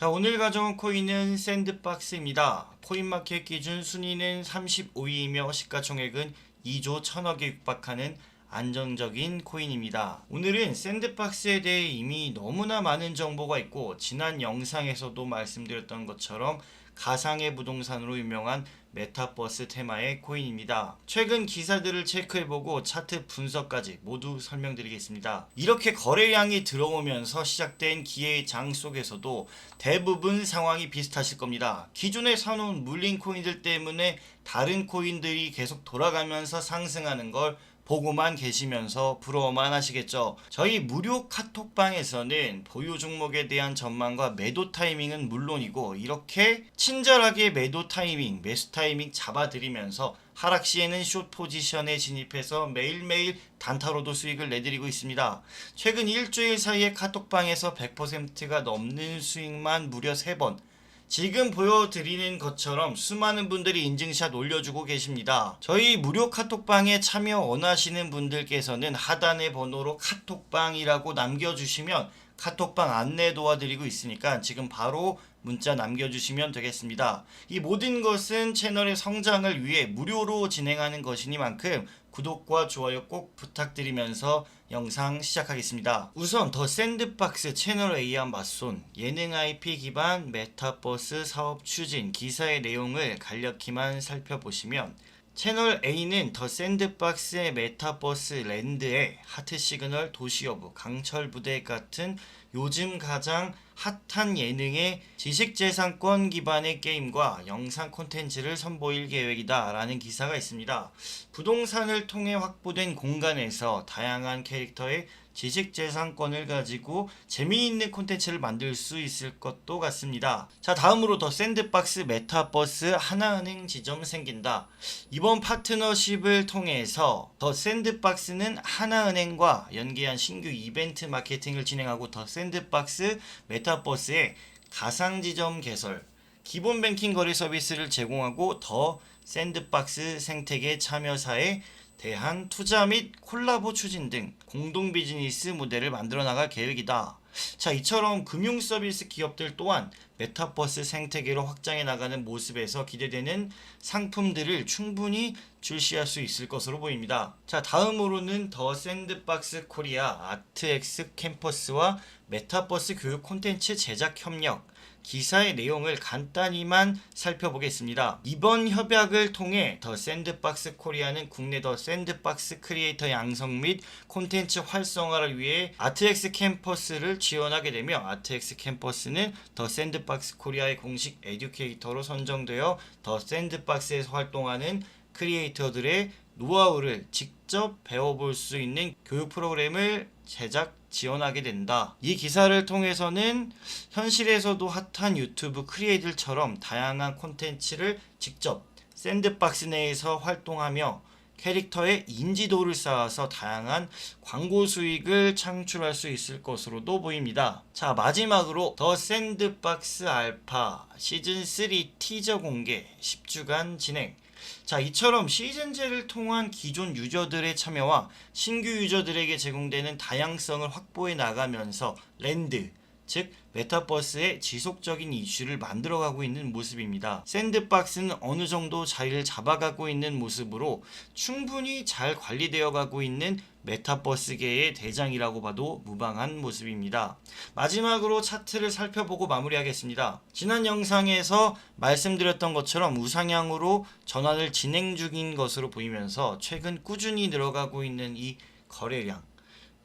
자 오늘 가져온 코인은 샌드박스입니다. 코인마켓 기준 순위는 35위이며 시가총액은 2조 1000억에 육박하는 안정적인 코인입니다. 오늘은 샌드박스에 대해 이미 너무나 많은 정보가 있고 지난 영상에서도 말씀드렸던 것처럼 가상의 부동산으로 유명한 메타버스 테마의 코인입니다. 최근 기사들을 체크해보고 차트 분석까지 모두 설명드리겠습니다. 이렇게 거래량이 들어오면서 시작된 기회의 장 속에서도 대부분 상황이 비슷하실 겁니다. 기존에 사놓은 물린 코인들 때문에 다른 코인들이 계속 돌아가면서 상승하는 걸 보고만 계시면서 부러워만 하시겠죠. 저희 무료 카톡방에서는 보유 종목에 대한 전망과 매도 타이밍은 물론이고 이렇게 친절하게 매도 타이밍, 매수 타이밍 잡아드리면서 하락 시에는 숏 포지션에 진입해서 매일매일 단타로도 수익을 내드리고 있습니다. 최근 일주일 사이에 카톡방에서 100%가 넘는 수익만 무려 3번, 지금 보여드리는 것처럼 수많은 분들이 인증샷 올려주고 계십니다. 저희 무료 카톡방에 참여 원하시는 분들께서는 하단의 번호로 카톡방이라고 남겨주시면 카톡방 안내 도와드리고 있으니까 지금 바로 문자 남겨주시면 되겠습니다. 이 모든 것은 채널의 성장을 위해 무료로 진행하는 것이니만큼 구독과 좋아요 꼭 부탁드리면서 영상 시작하겠습니다. 우선 더 샌드박스 채널 A와 맞손 예능 IP 기반 메타버스 사업 추진 기사의 내용을 간략히만 살펴보시면 채널 A는 더 샌드박스의 메타버스 랜드의 하트 시그널 도시 여부 강철 부대 같은 요즘 가장 핫한 예능의 지식재산권 기반의 게임과 영상 콘텐츠를 선보일 계획이다 라는 기사가 있습니다. 부동산을 통해 확보된 공간에서 다양한 캐릭터의 지식재산권을 가지고 재미있는 콘텐츠를 만들 수 있을 것도 같습니다. 자, 다음으로 더 샌드박스 메타버스 하나은행 지점 생긴다. 이번 파트너십을 통해서 더 샌드박스는 하나은행과 연계한 신규 이벤트 마케팅을 진행하고 더 샌드박스 메타버스의 가상 지점 개설, 기본 뱅킹 거래 서비스를 제공하고 더 샌드박스 생태계 참여사에 대한 투자 및 콜라보 추진 등 공동 비즈니스 모델을 만들어 나갈 계획이다. 자, 이처럼 금융 서비스 기업들 또한 메타버스 생태계로 확장해 나가는 모습에서 기대되는 상품들을 충분히 출시할 수 있을 것으로 보입니다. 자, 다음으로는 더 샌드박스 코리아 아트엑스 캠퍼스와 메타버스 교육 콘텐츠 제작 협력 기사의 내용을 간단히만 살펴보겠습니다. 이번 협약을 통해 더 샌드박스 코리아는 국내 더 샌드박스 크리에이터 양성 및 콘텐츠 활성화를 위해 아트엑스 캠퍼스를 지원하게 되며 아트엑스 캠퍼스는 더 샌드박스 코리아의 공식 에듀케이터로 선정되어 더 샌드박스에서 활동하는 크리에이터들의 노하우를 직접 배워볼 수 있는 교육 프로그램을 제작 지원하게 된다. 이 기사를 통해서는 현실에서도 핫한 유튜브 크리에이터들처럼 다양한 콘텐츠를 직접 샌드박스 내에서 활동하며 캐릭터의 인지도를 쌓아서 다양한 광고 수익을 창출할 수 있을 것으로도 보입니다. 자, 마지막으로 더 샌드박스 알파 시즌 3 티저 공개 10주간 진행. 자, 이처럼 시즌제를 통한 기존 유저들의 참여와 신규 유저들에게 제공되는 다양성을 확보해 나가면서 랜드, 즉 메타버스의 지속적인 이슈를 만들어가고 있는 모습입니다. 샌드박스는 어느 정도 자리를 잡아가고 있는 모습으로 충분히 잘 관리되어 가고 있는 메타버스계의 대장이라고 봐도 무방한 모습입니다. 마지막으로 차트를 살펴보고 마무리하겠습니다. 지난 영상에서 말씀드렸던 것처럼 우상향으로 전환을 진행 중인 것으로 보이면서 최근 꾸준히 늘어가고 있는 이 거래량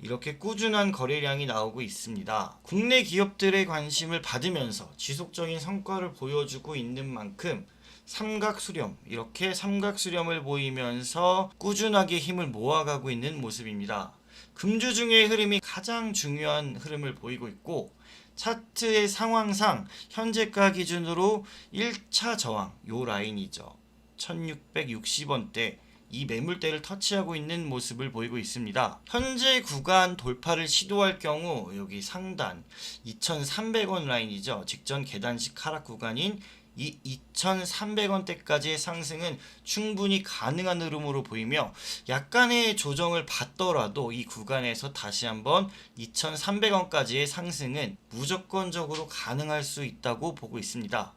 이렇게 꾸준한 거래량이 나오고 있습니다. 국내 기업들의 관심을 받으면서 지속적인 성과를 보여주고 있는 만큼 삼각 수렴 이렇게 삼각 수렴을 보이면서 꾸준하게 힘을 모아가고 있는 모습입니다. 금주 중의 흐름이 가장 중요한 흐름을 보이고 있고 차트의 상황상 현재가 기준으로 1차 저항 요 라인이죠. 1660원대 이 매물대를 터치하고 있는 모습을 보이고 있습니다. 현재 구간 돌파를 시도할 경우 여기 상단 2300원 라인이죠. 직전 계단식 하락 구간인 이 2,300원대까지의 상승은 충분히 가능한 흐름으로 보이며 약간의 조정을 받더라도 이 구간에서 다시 한번 2,300원까지의 상승은 무조건적으로 가능할 수 있다고 보고 있습니다.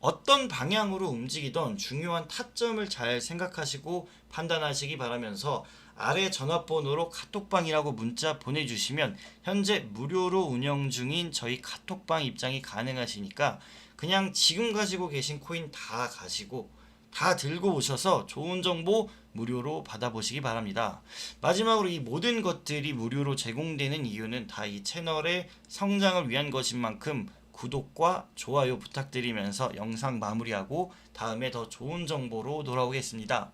어떤 방향으로 움직이던 중요한 타점을 잘 생각하시고 판단하시기 바라면서 아래 전화번호로 카톡방이라고 문자 보내주시면 현재 무료로 운영 중인 저희 카톡방 입장이 가능하시니까 그냥 지금 가지고 계신 코인 다 가시고 다 들고 오셔서 좋은 정보 무료로 받아보시기 바랍니다. 마지막으로 이 모든 것들이 무료로 제공되는 이유는 다 이 채널의 성장을 위한 것인 만큼 구독과 좋아요 부탁드리면서 영상 마무리하고 다음에 더 좋은 정보로 돌아오겠습니다.